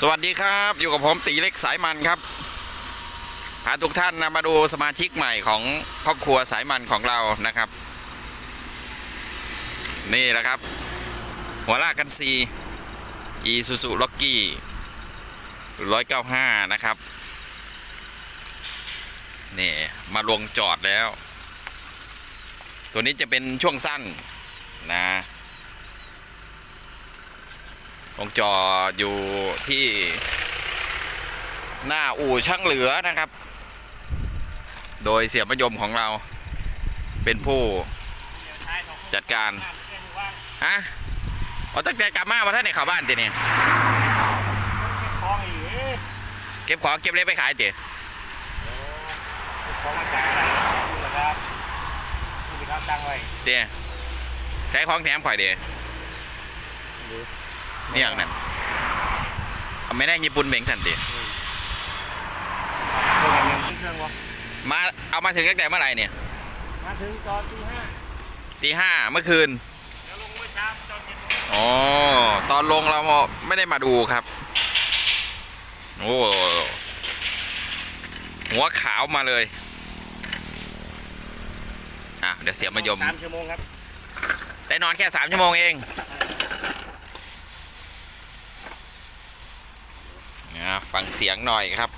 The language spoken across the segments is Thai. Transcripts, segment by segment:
สวัสดีครับอยู่กับผมตีเล็กสายมันครับพาทุกท่านนะมาดูสมาชิกใหม่ของครอบครัวสายมันของเรานะครับ นี่แหละครับ หัวลากกันซีอีซูซูล็อกกี้ร้อยเก้าห้านะครับนี่มาลงจอดแล้ว ตัวนี้จะเป็นช่วงสั้นนะ ลงจอดอยู่ที่หน้าอู่ช่างเหลือนะครับ โดยเสียมะยมของเราเป็นผู้จัดการฮะเอาตั้งใจกลับมาว่าท่านในเข้าบ้านตีนี่คลองอีกเอ๊ะเก็บของเก็บเล็บไปขายตีคลองมาจากอะไรดูเหรอครับดูสิครับตั้งไว้ตีใช้ของแถมข่อยเดีนี่ อย่างนั้นเอาไม่ได้ญี่ปุ่นเบ่งสันติมาเอามาถึงตั้งแต่เมื่อไหร่เนี่ย มาถึงตอนที่ห้าตีห้าเมื่อคืนเดี๋ยวลงเมื่อเช้าตอนเย็นอ๋อตอนลงเราไม่ได้มาดูครับ โอ้หัวขาวมาเลย อะ เดี๋ยวเสียมายมสามชั่วโมงครับ ได้นอนแค่สามชั่วโมงเองนะ ฟังเสียงหน่อยครับ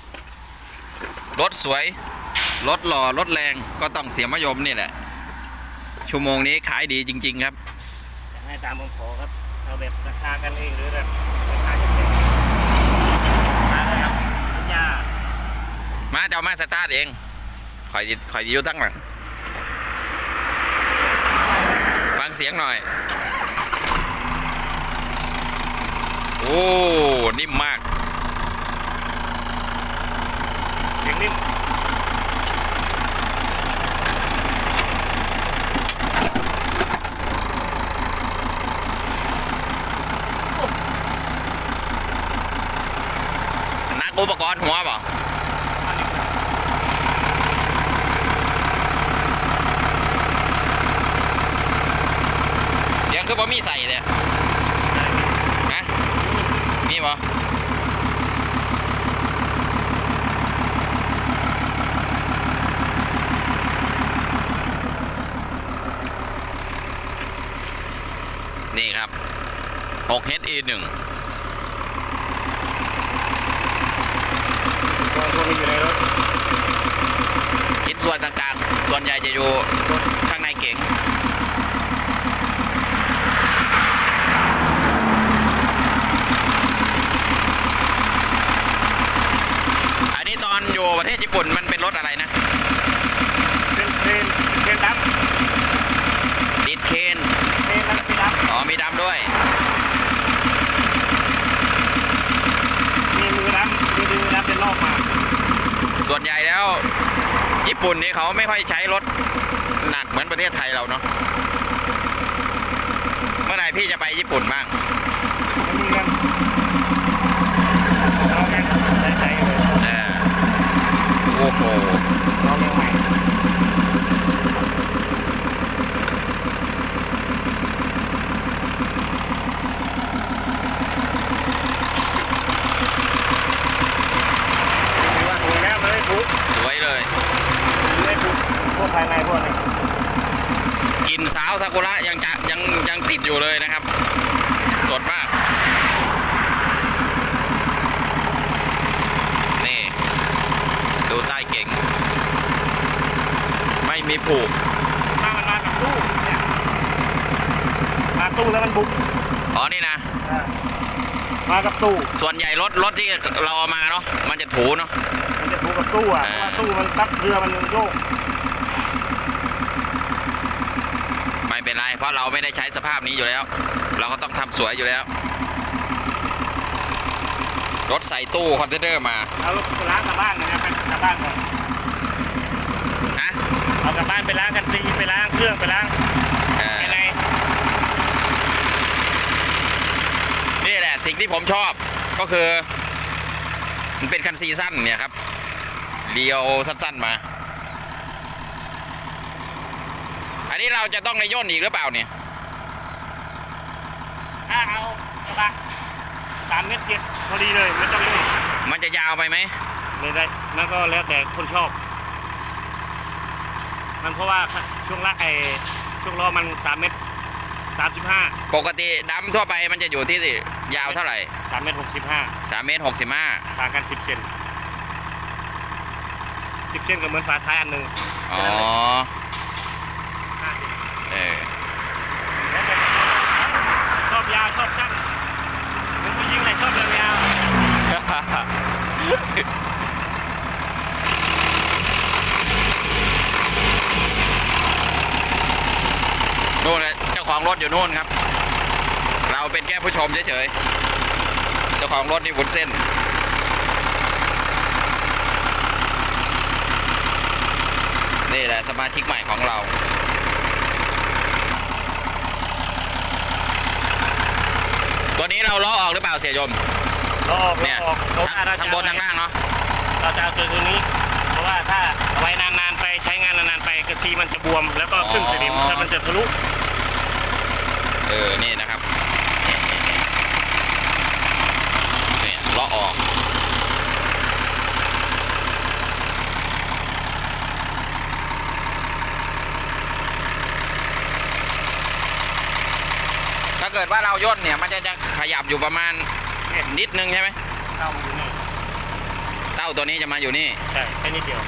รถสวย รถหล่อ รถแรงก็ต้องเสียมายมนี่แหละ ชั่วโมงนี้ขายดีจริง ๆ ครับอยากให้ตามผมขอครับ เอาแบบราคากันเองหรือแบบราคาจะเป็นมาเลยครับสัญญามาจะเอามาสตาร์ทเองคอยคอยอยู่ทั้งหลังฟังเสียงหน่อย โอ้ นิ่มมาก เสียงนิ่ม นัก อุปกรณ์หัวเปล่าอันนี้เสียงคือบ่มีใส่เลยฮะมีบ่นี่ครับ 6HE 1 ตัวตัวนี้อยู่ในรถชิ้นส่วนต่างๆ ส่วนใหญ่จะอยู่ข้างในเก๋งอันนี้ตอนอยู่ประเทศญี่ปุ่นมันเป็นรถอะไรนะ เป็นเทรนเทรนดำ ติดเคน เทรนแล้วเป็นดำ อ๋อมีดำด้วย มีมือดำมีมือดำเป็นรอบมา ส่วนใหญ่แล้ว ญี่ปุ่นนี่เขาไม่ค่อยใช้รถหนักเหมือนประเทศไทยเราเนาะเมื่อไหร่พี่จะไปญี่ปุ่นบ้างไม่มีกันเราแค่ใช้ๆเลยเออโอ้โห เรายังใหม่ ถือว่าถูกแล้วเลยถูก สวยเลย เลยถูกพวก ภายในพวกนี้กลินสาวซากุระยังจะยังยังติดอยู่เลยนะครับ สดมาก นี่ ดูใต้เก่ง ไม่มีผูกมามันมากับตู้เนี่ยมาตู้แล้วมันบุกอ๋อนี่นะอ่ามากับตู้ ส่วนใหญ่รถรถที่เราเอามาเนาะมันจะถูเนาะมันจะถูกกับตู้อะเพราะว่าตู้มันตับเรือมันโยก ไม่ เป็นไร เพราะเราไม่ได้ใช้สภาพนี้อยู่แล้ว เราก็ต้องทำสวยอยู่แล้ว รถใส่ตู้คอนเทนเนอร์มาเอารถไปล้างกลับบ้านนะครับไปกลับบ้านก่อนนะเอากลับบ้านไปล้างกันซีไปล้างเครื่องไปล้างเออภายในนี่แหละสิ่งที่ผมชอบก็คือ มันเป็นคันซีซั่นเนี่ยครับเรียวสั้นๆมา อันนี้เราจะต้องในย่นอีกหรือเปล่าเนี่ยถ้าเอากระบะสามเมตรเจ็ดพอดีเลยไม่ต้องยุ่งมันจะยาวไปไหมไม่ได้นั่นก็แล้วแต่คนชอบ มันเพราะว่าช่วงล่างไอช่วงล้อมันสามเมตรสามสิบห้าปกติดำทั่วไปมันจะอยู่ที่ยาวเท่าไหร่สามเมตรหกสิบห้าสามเมตรหกสิบห้าต่างกันสิบเซนสิบเซนก็เหมือนฝาท้ายอันหนึ่งอ๋อห้าสิบ เออชอบยาวชอบสั้นมึงผู้หญิงไหนชอบยาวนู่นเลยเจ้าของรถอยู่นู่นครับ เราเป็นแค่ผู้ชมเฉยๆ เจ้าของรถนี่วุ้นเส้นนี่แหละสมาชิกใหม่ของเรา ตัวนี้เราล้อออกหรือเปล่าเสียยมเราออกเนี่ยเราออกเพราะว่าเราจะทั้งบนทั้งล่างเนาะเราจะเอาตัวตัวนี้ เพราะว่าถ้าเอาไว้นานๆไปใช้งานนานๆไปกระซีมันจะบวม แล้วก็ขึ้นสนิมอ๋อถ้ามันจะทะลุเออนี่นะครับเนี่ยล้อออก ถ้าเกิ ดว่าเราย่นเนี่ยมันจะจะขยับอยู่ประมาณนิดนึงใช่ไหมเข้ามาอยู่นี่เต้าตัวนี้จะมาอยู่นี่ใช่แค่นิดเดียว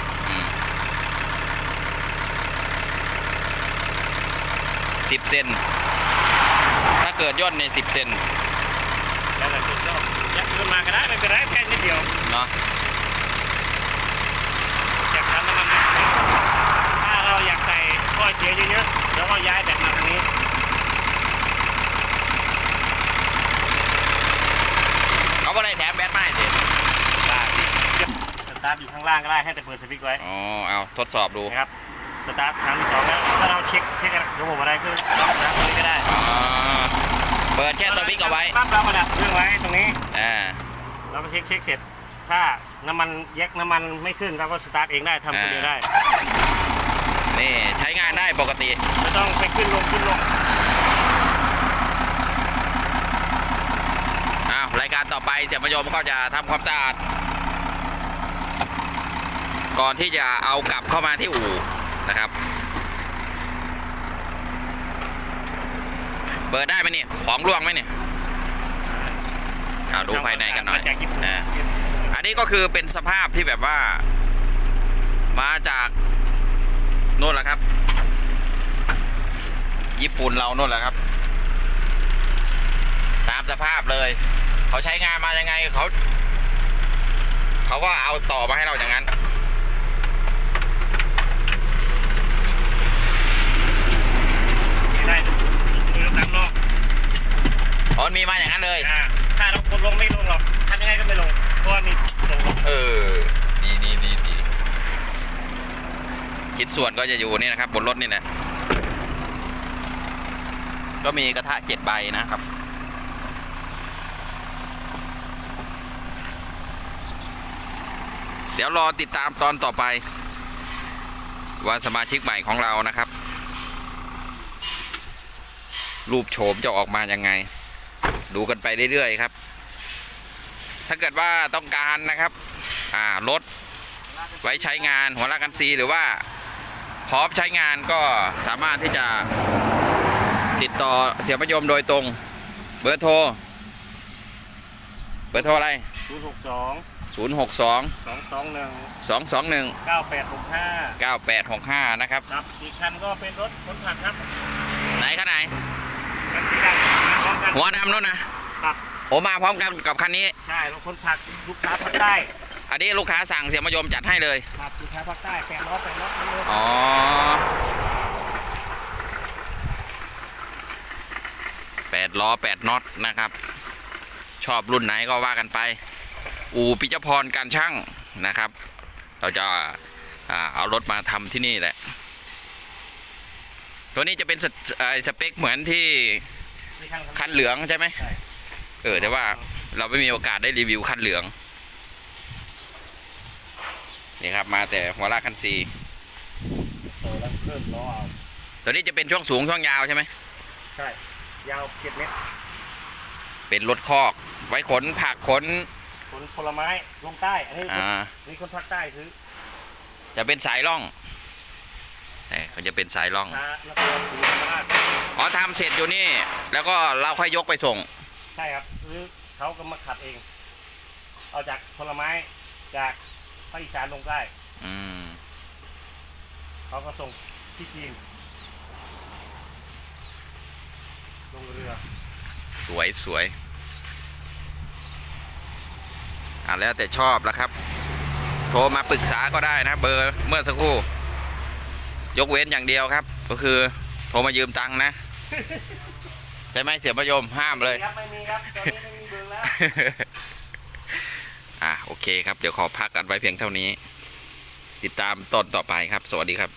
สิบเซนถ้าเกิดย่นเนี่ยสิบเซนแล้วแต่คุณชอบยัดขึ้นมาก็ได้ไม่เป็นไรแค่นิดเดียวเนาะจากนั้นน้ำมันถ้าเราอยากใส่ข้อเสียเยอะๆแล้วก็ย้ายแบบมาทางนี้ เขาก็ได้แถมแบตไม้สิ ได้ส ตาร์ทอยู่ข้างล่างก็ได้ให้แต่เปิดสวิตช์ไว้อ๋อเอาทดสอบดูนะครับสตาร์ทครั้งที่สองแล้วถ้าเราเช็คเช็คระบบอะไรคือเราสตาร์ทตรงนี้ก็ได้อ๋อเปิดแค่สวิตช์เอาไว้ปั๊บเรามาดับเครื่องไว้ตรงนี้อ่าเราก็เช็คเช็คเสร็จ ถ้าน้ำมันแยกน้ำมันไม่ขึ้นเราก็สตาร์ทเองได้ทำคนเดียวได้นี่ใช้งานได้ปกติไม่ต้องไปขึ้นลงขึ้นลงอ้าวรายการต่อไปเสียมยมก็จะทำความสะอาด ก่อนที่จะเอากลับเข้ามาที่อู่นะครับ เปิดได้ไหมเนี่ยของร่วงไหมเนี่ยเอาดูภายในกันหน่อยมาจากญี่ปุ่นอ่าอันนี้ก็คือเป็นสภาพที่แบบว่า มาจากโน่นแหละครับ ญี่ปุ่นเราโน่นแหละครับ ตามสภาพเลย เขาใช้งานมายังไงเขา เขาก็เอาต่อมาให้เราอย่างนั้น ได้มือตามนอก อ๋อมีมา อย่างนั้นเลยอ่าถ้าเรากดลงไม่ลงหรอกทำยังไงก็ไม่ลง เพราะว่ามีลงเออ ดีดีดีดีชิ้นส่วนก็จะอยู่นี่นะครับ บนรถนี่แหละก็มีกระทะเจ็ดใบนะครับ เดี๋ยวรอติดตามตอนต่อไป ว่าสมาชิกใหม่ของเรานะครับ รูปโฉมจะออกมายังไง ดูกันไปเรื่อยๆครับ ถ้าเกิดว่าต้องการนะครับ อ่ารถไว้ใช้งานหัวลากกันซีหรือว่าพร้อมใช้งานก็สามารถที่จะติดต่อเสียประยมโดยตรง เบอร์โทร เบอร์โทรอะไรศูนย์หกสอง062สองสองหนึ่ง221เก้าแปดหกห้า9865 นะครับครับอีกคันก็เป็นรถขนผักครับ ไหนคันไหนคันสีดำมาพร้อมกัน หัวดำนู่นนะครับโอมาพร้อมกันกับคันนี้ ใช่รถขนผักลูกค้าภาคใต้อันนี้ลูกค้าสั่งเสียมายมจัดให้เลยครับลูกค้าภาคใต้แปดล้อแปดล้อทั้งหมดอ๋อ แปดล้อแปดน็อตนะครับ ชอบรุ่นไหนก็ว่ากันไป อู่ปิจพรการช่างนะครับ เราจะอ่าเอารถมาทำที่นี่แหละ ตัวนี้จะเป็นสเอ่อสเปคเหมือนที่ในคันคันเหลืองใช่ไหมใช่เออแต่ว่าเราไม่มีโอกาสได้รีวิวคันเหลือง นี่ครับมาแต่หัวลากคันซีโตแล้วเพิ่มล้อเอาตัวนี้จะเป็นช่วงสูงช่วงยาวใช่ไหมใช่ยาวเจ็ดเมตรเป็นรถคอก ไว้ขนผักขนผลผลไม้ลงใต้อันนี้อ่านี่คนภาคใต้ซื้อจะเป็นสายล่องเนี่ยเขาจะเป็นสายล่องมานครศรีธรรมราชอ๋อทำเสร็จอยู่นี่ แล้วก็เราค่อยยกไปส่ง ใช่ครับหรือเขาก็มาขัดเอง เอาจากผลไม้จากภาคอีสานลงใต้อืมเขาก็ส่งที่จีนลงเรือสวยสวยอะแล้วแต่ชอบแล้วครับ โทรมาปรึกษาก็ได้นะเบอร์เมื่อสักครู่ ยกเว้นอย่างเดียวครับ ก็คือโทรมายืมตังค์นะใช่ไหมเสียประยมห้ามเลยครับไม่มีครับตอนนี้ไม่มีเบอร์แล้วอะโอเคครับ เดี๋ยวขอพักกันไว้เพียงเท่านี้ ติดตามตอนต่อไปครับ สวัสดีครับ